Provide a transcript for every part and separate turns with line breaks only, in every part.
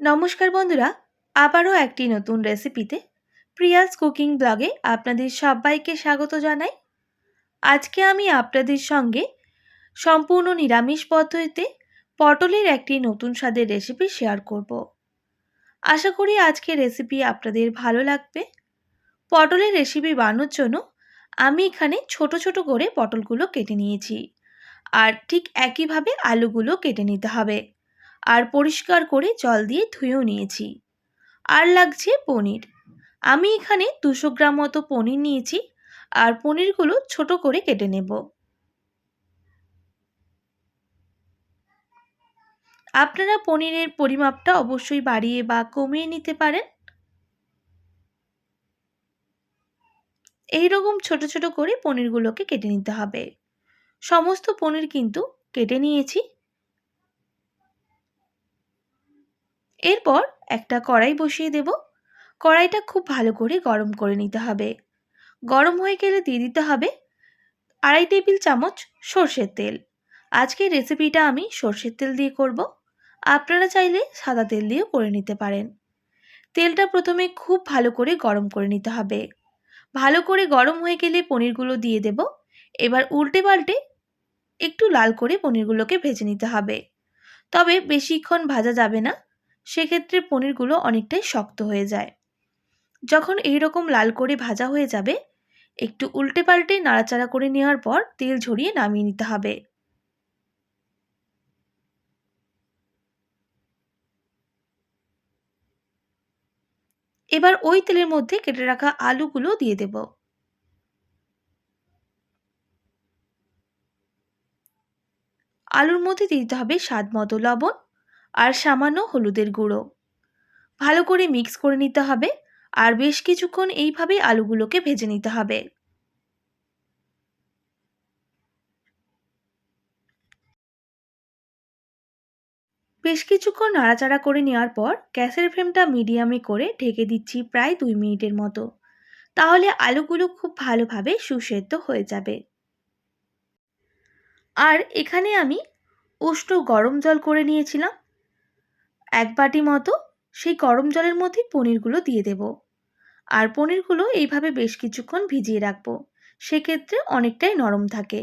নমস্কার বন্ধুরা, আবারও একটি নতুন রেসিপিতে প্রিয়াস কুকিং ব্লগে আপনাদের সবাইকে স্বাগত জানাই। আজকে আমি আপনাদের সঙ্গে সম্পূর্ণ নিরামিষ পদ্ধতিতে পটলের একটি নতুন স্বাদের রেসিপি শেয়ার করব। আশা করি আজকে রেসিপি আপনাদের ভালো লাগবে। পটলের রেসিপি বানানোর জন্য আমি এখানে ছোট ছোট করে পটলগুলো কেটে নিয়েছি। আর ঠিক একইভাবে আলুগুলো কেটে নিতে হবে। আর পরিষ্কার করে জল দিয়ে ধুয়েও নিয়েছি। আর লাগছে পনির। আমি এখানে দুশো গ্রাম মতো পনির নিয়েছি আর পনিরগুলো ছোট করে কেটে নেব। আপনারা পনিরের পরিমাপটা অবশ্যই বাড়িয়ে বা কমিয়ে নিতে পারেন। এই রকম ছোট ছোট করে পনিরগুলোকে কেটে নিতে হবে। সমস্ত পনির কিন্তু কেটে নিয়েছি। এরপর একটা কড়াই বসিয়ে দেব। কড়াইটা খুব ভালো করে গরম করে নিতে হবে। গরম হয়ে গেলে দিয়ে দিতে হবে আড়াই টেবিল চামচ সর্ষের তেল। আজকের রেসিপিটা আমি সর্ষের তেল দিয়ে করব। আপনারা চাইলে সাদা তেল দিয়েও করে নিতে পারেন। তেলটা প্রথমে খুব ভালো করে গরম করে নিতে হবে। ভালো করে গরম হয়ে গেলে পনিরগুলো দিয়ে দেব। এবার উল্টে পাল্টে একটু লাল করে পনিরগুলোকে ভেজে নিতে হবে। তবে বেশিক্ষণ ভাজা যাবে না। সেক্ষেত্রে পনিরগুলো অনেকটাই শক্ত হয়ে যায়। যখন এই রকম লাল করে ভাজা হয়ে যাবে, একটু উল্টে পাল্টে নাড়াচাড়া করে নেওয়ার পর তেল ঝরিয়ে নামিয়ে নিতে হবে। এবার ওই তেলের মধ্যে কেটে রাখা আলুগুলো দিয়ে দেব। আলুর মধ্যে দিতে হবে স্বাদ মতো লবণ আর সামান্য হলুদের গুঁড়ো। ভালো করে মিক্স করে নিতে হবে আর বেশ কিছুক্ষণ এইভাবে আলুগুলোকে ভেজে নিতে হবে। বেশ কিছুক্ষণ নাড়াচাড়া করে নেওয়ার পর গ্যাসের ফ্লেমটা মিডিয়ামে করে ঢেকে দিচ্ছি প্রায় দুই মিনিটের মতো। তাহলে আলুগুলো খুব ভালোভাবে সুসেদ্ধ হয়ে যাবে। আর এখানে আমি উষ্ণ গরম জল করে নিয়েছিলাম। এক বাটি মতো সেই গরম জলের মধ্যে পনিরগুলো দিয়ে দেব। আর পনিরগুলো এইভাবে বেশ কিছুক্ষণ ভিজিয়ে রাখব। সেক্ষেত্রে অনেকটাই নরম থাকে।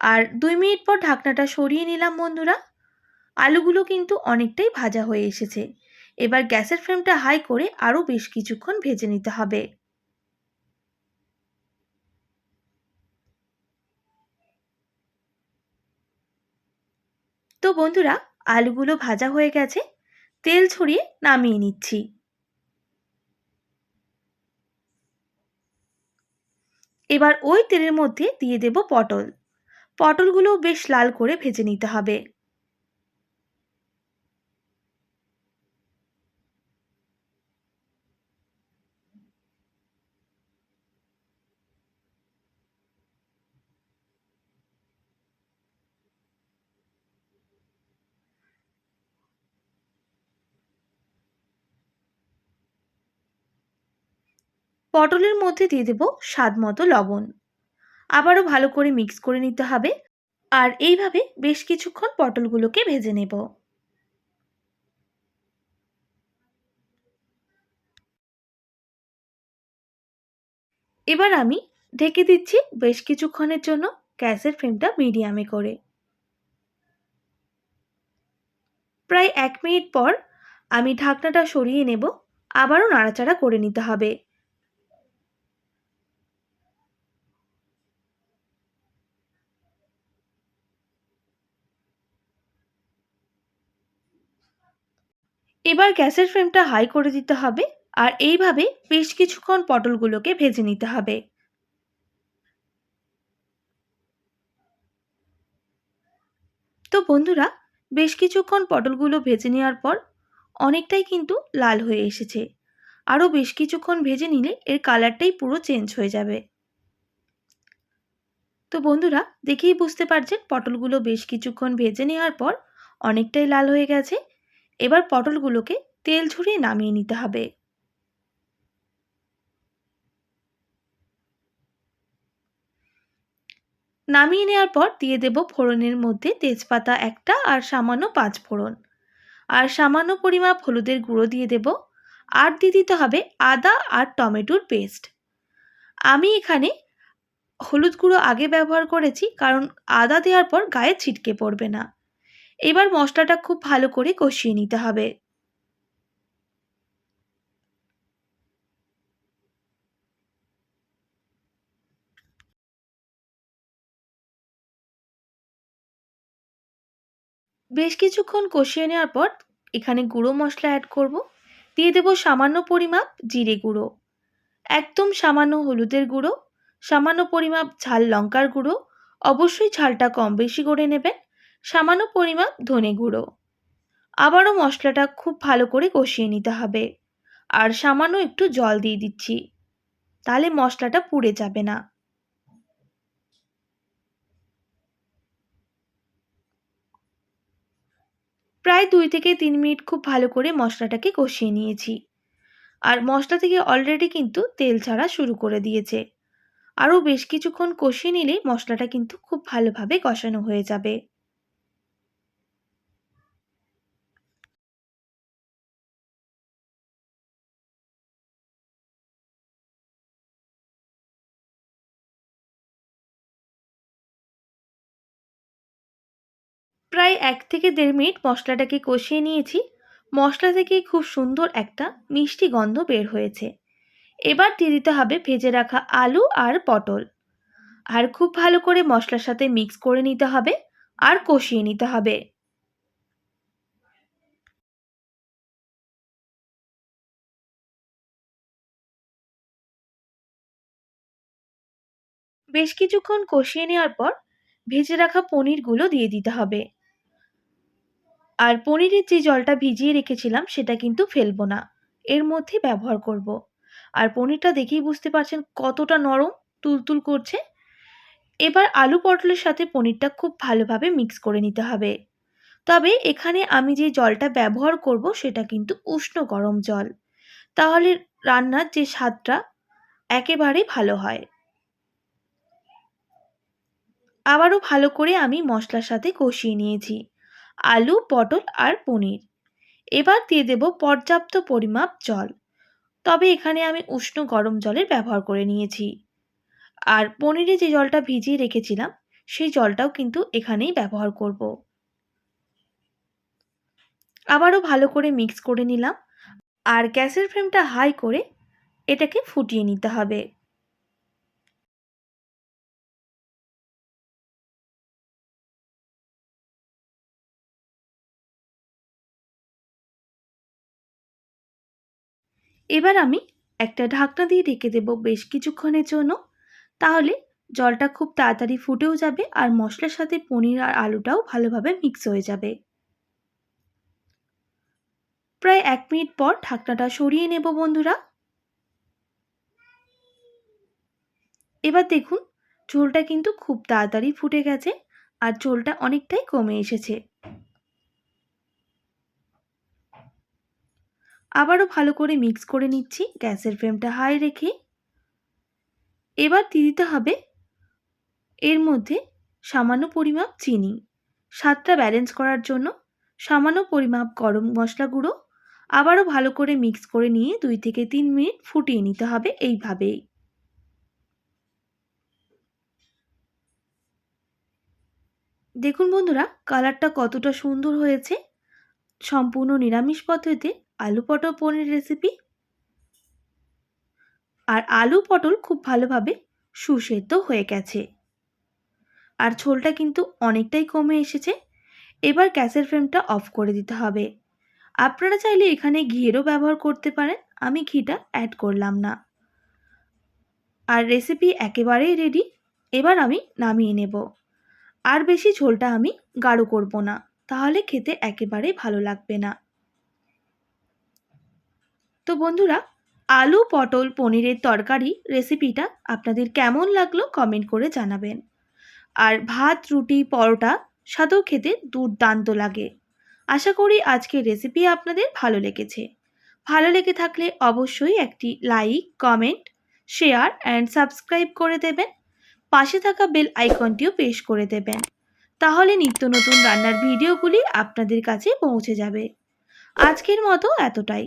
আর দুই মিনিট পর ঢাকনাটা সরিয়ে নিলাম বন্ধুরা। আলুগুলো কিন্তু অনেকটাই ভাজা হয়ে এসেছে। এবার গ্যাসের ফ্লেমটা হাই করে আরও বেশ কিছুক্ষণ ভেজে নিতে হবে। তো বন্ধুরা আলুগুলো ভাজা হয়ে গেছে, তেল ছড়িয়ে নামিয়ে নিচ্ছি। এবার ওই তেলের মধ্যে দিয়ে দেব পটল। পটলগুলো বেশ লাল করে ভেজে নিতে হবে। পটলের মধ্যে দিয়ে দেব স্বাদ মতো লবণ। আবারও ভালো করে মিক্স করে নিতে হবে। আর এইভাবে বেশ কিছুক্ষণ পটলগুলোকে ভেজে নেব। এবার আমি ঢেকে দিচ্ছি বেশ কিছুক্ষণের জন্য গ্যাসের ফ্লেমটা মিডিয়ামে করে। প্রায় এক মিনিট পর আমি ঢাকনাটা সরিয়ে নেব। আবারও নাড়াচাড়া করে নিতে হবে। এবার গ্যাসের ফ্লেমটা হাই করে দিতে হবে আর এইভাবে বেশ কিছুক্ষণ পটলগুলোকে ভেজে নিতে হবে। তো বন্ধুরা, বেশ কিছুক্ষণ পটলগুলো ভেজে নেওয়ার পর অনেকটাই কিন্তু লাল হয়ে এসেছে। আরও বেশ কিছুক্ষণ ভেজে নিলে এর কালারটাই পুরো চেঞ্জ হয়ে যাবে। তো বন্ধুরা, দেখেই বুঝতে পারছেন পটলগুলো বেশ কিছুক্ষণ ভেজে নেওয়ার পর অনেকটাই লাল হয়ে গেছে এবার পটলগুলোকে তেল ঝরিয়ে নামিয়ে নিতে হবে। নামিয়ে নেওয়ার পর দিয়ে দেব ফোড়নের মধ্যে তেজপাতা একটা আর সামান্য পাঁচ ফোড়ন। আর সামান্য পরিমাপ হলুদের গুঁড়ো দিয়ে দেব। আর দিয়ে দিতে হবে আদা আর টমেটোর পেস্ট। আমি এখানে হলুদ গুঁড়ো আগে ব্যবহার করেছি কারণ আদা দেওয়ার পর গায়ে ছিটকে পড়বে না। এবার মশলাটা খুব ভালো করে কষিয়ে নিতে হবে। বেশ কিছুক্ষণ কষিয়ে নেওয়ার পর এখানে গুঁড়ো মশলা অ্যাড করব। দিয়ে দেব সামান্য পরিমাপ জিরে গুঁড়ো। একদম সামান্য হলুদের গুঁড়ো, সামান্য পরিমাপ ঝাল লঙ্কার গুঁড়ো। অবশ্যই ঝালটা কম বেশি করে নেবেন। সামান্য পরিমাপ ধনে গুঁড়ো। আবারও মশলাটা খুব ভালো করে কষিয়ে নিতে হবে। আর সামান্য একটু জল দিয়ে দিচ্ছি। তাহলে মশলাটা পুড়ে যাবে না। প্রায় দুই থেকে তিন মিনিট খুব ভালো করে মশলাটাকে কষিয়ে নিয়েছি। আর মশলা থেকে অলরেডি কিন্তু তেল ছাড়া শুরু করে দিয়েছে। আরও বেশ কিছুক্ষণ কষিয়ে নিলে মশলাটা কিন্তু খুব ভালোভাবে কষানো হয়ে যাবে। প্রায় এক থেকে দেড় মিনিট মশলাটাকে কষিয়ে নিয়েছি। মশলা থেকে খুব সুন্দর একটা মিষ্টি গন্ধ বের হয়েছে। এবার দিয়ে দিতে হবে ভেজে রাখা আলু আর পটল। আর খুব ভালো করে মশলার সাথে মিক্স করে নিতে হবে আর কষিয়ে নিতে হবে। বেশ কিছুক্ষণ কষিয়ে নেওয়ার পর ভেজে রাখা পনিরগুলো দিয়ে দিতে হবে। আর পনিরের যে জলটা ভিজিয়ে রেখেছিলাম, সেটা কিন্তু ফেলব না। এর মধ্যে ব্যবহার করব। আর পনিরটা দেখেই বুঝতে পারছেন কতটা নরম, তুলতুল করছে। এবার আলু পটলের সাথে পনিরটা খুব ভালোভাবে মিক্স করে নিতে হবে। তবে এখানে আমি যে জলটা ব্যবহার করব, সেটা কিন্তু উষ্ণ গরম জল। তাহলে রান্নার যে স্বাদটা, একেবারে ভালো হয়। আবারও ভালো করে আমি মশলার সাথে কষিয়ে নিয়েছি। আলু, পটল আর পনির। এবার দিয়ে দেব পর্যাপ্ত পরিমাপ জল। তবে এখানে আমি উষ্ণ গরম জলের ব্যবহার করে নিয়েছি। আর পনিরে যে জলটা ভিজিয়ে রেখেছিলাম, সেই জলটাও কিন্তু এখানেই ব্যবহার করব। আবারও ভালো করে মিক্স করে নিলাম। আর গ্যাসের ফ্লেমটা হাই করে এটাকে ফুটিয়ে নিতে হবে। এবার আমি একটা ঢাকনা দিয়ে ঢেকে দেব বেশ কিছুক্ষণের জন্য। তাহলে জলটা খুব তাড়াতাড়ি ফুটেও যাবে আর মশলার সাথে পনির আর আলুটাও ভালোভাবে মিক্স হয়ে যাবে। প্রায় এক মিনিট পর ঢাকনাটা সরিয়ে নেব বন্ধুরা। এবার দেখুন, ঝোলটা কিন্তু খুব তাড়াতাড়ি ফুটে গেছে আর ঝোলটা অনেকটাই কমে এসেছে। আবারও ভালো করে মিক্স করে নিচ্ছি। গ্যাসের ফ্লেমটা হাই রেখে। এবার দিয়ে দিতে হবে এর মধ্যে সামান্য পরিমাপ চিনি। স্বাদটা ব্যালেন্স করার জন্য সামান্য পরিমাপ গরম মশলা গুঁড়ো আবারও ভালো করে মিক্স করে নিয়ে দুই থেকে তিন মিনিট ফুটিয়ে নিতে হবে এইভাবেই। দেখুন বন্ধুরা কালারটা কতটা সুন্দর হয়েছে। সম্পূর্ণ নিরামিষ পদ্ধতিতে আলু পটল পনির রেসিপি আর আলু পটল খুব ভালোভাবে সুসেদ্ধ হয়ে গেছে। আর ঝোলটা কিন্তু অনেকটাই কমে এসেছে। এবার গ্যাসের ফ্লেমটা অফ করে দিতে হবে। আপনারা চাইলে এখানে ঘিয়েরও ব্যবহার করতে পারেন, আমি ঘিটা অ্যাড করলাম না। আর রেসিপি একেবারেই রেডি এবার আমি নামিয়ে নেব। আর বেশি ঝোলটা আমি গাঢ় করব না, তাহলে খেতে একেবারেই ভালো লাগবে না। তো বন্ধুরা, আলু, পটল, পনিরের তরকারি রেসিপিটা আপনাদের কেমন লাগল কমেন্ট করে জানাবেন। আর ভাত, রুটি, পরোটা সাথেও খেতে দুর্দান্ত লাগে। আশা করি আজকের রেসিপি আপনাদের ভালো লেগেছে। ভালো লেগে থাকলে অবশ্যই একটি like comment share and subscribe করে দেবেন। পাশে থাকা বেল আইকনটিও পেশ করে দেবেন। তাহলে নিত্য নতুন রান্নার ভিডিওগুলি আপনাদের কাছে পৌঁছে যাবে। আজকের মতো এতটাই।